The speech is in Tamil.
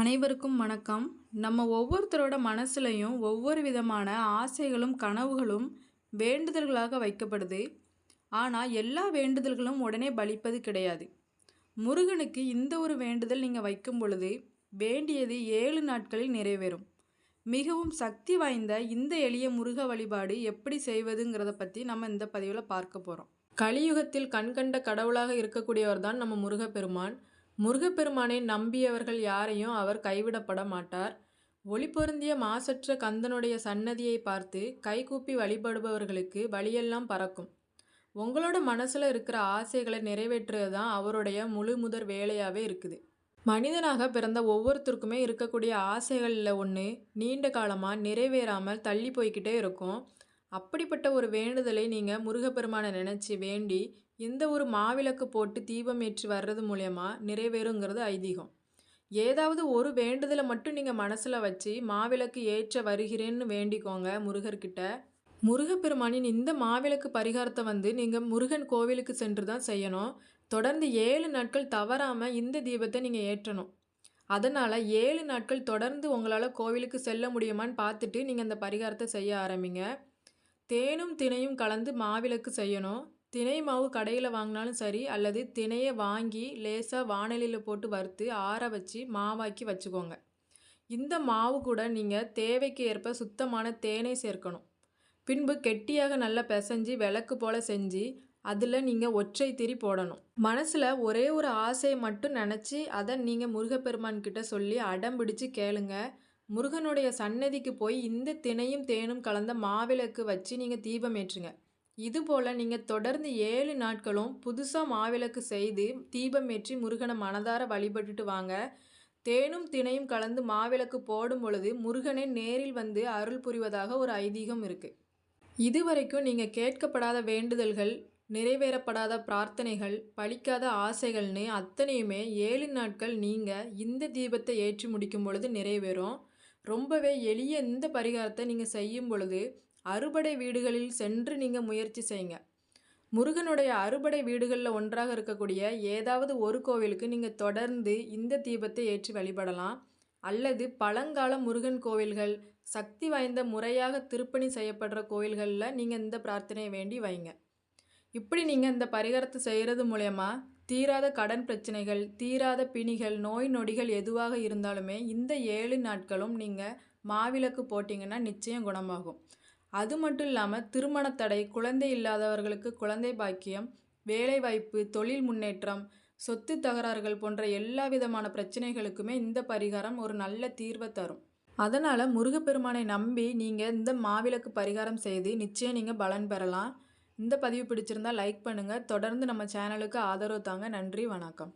அனைவருக்கும் வணக்கம். நம்ம ஒவ்வொருத்தரோட மனசுலையும் ஒவ்வொரு விதமான ஆசைகளும் கனவுகளும் வேண்டுதல்களாக வைக்கப்படுது. ஆனால் எல்லா வேண்டுதல்களும் உடனே பலிப்பது கிடையாது. முருகனுக்கு இந்த ஒரு வேண்டுதல் நீங்கள் வைக்கும் பொழுது வேண்டியது ஏழு நாட்களில் நிறைவேறும். மிகவும் சக்தி வாய்ந்த இந்த எளிய முருக வழிபாடு எப்படி செய்வதுங்கிறத பற்றி நம்ம இந்த பதிவில் பார்க்க போகிறோம் கலியுகத்தில் கண்கண்ட கடவுளாக இருக்கக்கூடியவர் தான் நம்ம முருகப்பெருமான். முருகப்பெருமானை நம்பியவர்கள் யாரையும் அவர் கைவிடப்பட மாட்டார். ஒளி பொருந்திய மாசற்ற கந்தனுடைய சன்னதியை பார்த்து கைகூப்பி வழிபடுபவர்களுக்கு வழியெல்லாம் பறக்கும். உங்களோட மனசில் இருக்கிற ஆசைகளை நிறைவேற்றுறது தான் அவருடைய முழு முதற் வேலையாகவே இருக்குது. மனிதனாக பிறந்த ஒவ்வொருத்தருக்குமே இருக்கக்கூடிய ஆசைகளில் ஒன்று நீண்ட காலமாக நிறைவேறாமல் தள்ளி போய்கிட்டே இருக்கும். அப்படிப்பட்ட ஒரு வேண்டுதலை நீங்கள் முருகப்பெருமானை நினச்சி வேண்டி இந்த ஒரு மாவிளக்கு போட்டு தீபம் ஏற்றி வர்றது மூலயமா நிறைவேறுங்கிறது ஐதீகம். ஏதாவது ஒரு வேண்டுதலை மட்டும் நீங்கள் மனசில் வச்சு மாவிளக்கு ஏற்ற வருகிறேன்னு வேண்டிக்கோங்க முருகர்கிட்ட. முருகப்பெருமானின் இந்த மாவிளக்கு பரிகாரத்தை வந்து நீங்கள் முருகன் கோவிலுக்கு சென்று தான் செய்யணும். தொடர்ந்து ஏழு நாட்கள் தவறாமல் இந்த தீபத்தை நீங்கள் ஏற்றணும். அதனால் ஏழு நாட்கள் தொடர்ந்து உங்களால் கோவிலுக்கு செல்ல முடியுமான்னு பார்த்துட்டு நீங்கள் அந்த பரிகாரத்தை செய்ய ஆரம்பிங்க. தேனும் தினையும் கலந்து மாவிளக்கு செய்யணும். தினை மாவு கடையில் வாங்கினாலும் சரி அல்லது தினையை வாங்கி லேசாக வானலியில் போட்டு வறுத்து ஆற வச்சு மாவாக்கி வச்சுக்கோங்க. இந்த மாவு கூட நீங்கள் தேவைக்கு ஏற்ப சுத்தமான தேனை சேர்க்கணும். பின்பு கெட்டியாக நல்லா பிசைஞ்சு விளக்கு போல் செஞ்சு அதில் நீங்கள் ஒற்றை திரி போடணும். மனசில் ஒரே ஒரு ஆசையை மட்டும் நினச்சி அதை நீங்கள் முருகப்பெருமான் கிட்ட சொல்லி அடம் பிடிச்சு கேளுங்க. முருகனுடைய சன்னதிக்கு போய் இந்த தினையும் தேனும் கலந்த மாவிளக்கு வச்சு நீங்கள் தீபம் ஏற்றுங்க. இதுபோல் நீங்கள் தொடர்ந்து ஏழு நாட்களும் புதுசாக மாவிளக்கு செய்து தீபம் ஏற்றி முருகனை மனதார வழிபட்டுட்டு வாங்க. தேனும் தினையும் கலந்து மாவிளக்கு போடும் பொழுது முருகனே நேரில் வந்து அருள் புரிவதாக ஒரு ஐதீகம் இருக்குது இதுவரைக்கும் நீங்கள் கேட்கப்படாத வேண்டுதல்கள் நிறைவேறப்படாத பிரார்த்தனைகள் பழிக்காத ஆசைகள்னு அத்தனையுமே ஏழு நாட்கள் நீங்கள் இந்த தீபத்தை ஏற்றி முடிக்கும் பொழுது நிறைவேறும். ரொம்பவே எளிய இந்த பரிகாரத்தை நீங்கள் செய்யும் பொழுது அறுபடை வீடுகளில் சென்று நீங்கள் முயற்சி செய்யுங்க. முருகனுடைய அறுபடை வீடுகளில் ஒன்றாக இருக்கக்கூடிய ஏதாவது ஒரு கோவிலுக்கு நீங்கள் தொடர்ந்து இந்த தீபத்தை ஏற்றி வழிபடலாம். அல்லது பழங்கால முருகன் கோவில்கள் சக்தி வாய்ந்த முறையாக திருப்பணி செய்யப்படுற கோவில்களில் நீங்கள் இந்த பிரார்த்தனையை வேண்டி வைங்க. இப்படி நீங்கள் இந்த பரிகாரத்தை செய்கிறது மூலயமா தீராத கடன் பிரச்சனைகள் தீராத பிணிகள் நோய் நொடிகள் எதுவாக இருந்தாலுமே இந்த ஏழு நாட்களும் நீங்கள் மாவிளக்கு போட்டிங்கன்னா நிச்சயம் குணமாகும். அது மட்டும் இல்லாமல் திருமணத்தடை குழந்தை இல்லாதவர்களுக்கு குழந்தை பாக்கியம் வேலைவாய்ப்பு தொழில் முன்னேற்றம் சொத்து தகராறுகள் போன்ற எல்லா விதமான பிரச்சனைகளுக்குமே இந்த பரிகாரம் ஒரு நல்ல தீர்வை தரும். அதனால் முருகப்பெருமானை நம்பி நீங்கள் இந்த மாவிளக்கு பரிகாரம் செய்து நிச்சயம் நீங்கள் பலன் பெறலாம். இந்த பதிவு பிடிச்சிருந்தால் லைக் பண்ணுங்கள் தொடர்ந்து நம்ம சேனலுக்கு ஆதரவு தாங்க. நன்றி வணக்கம்.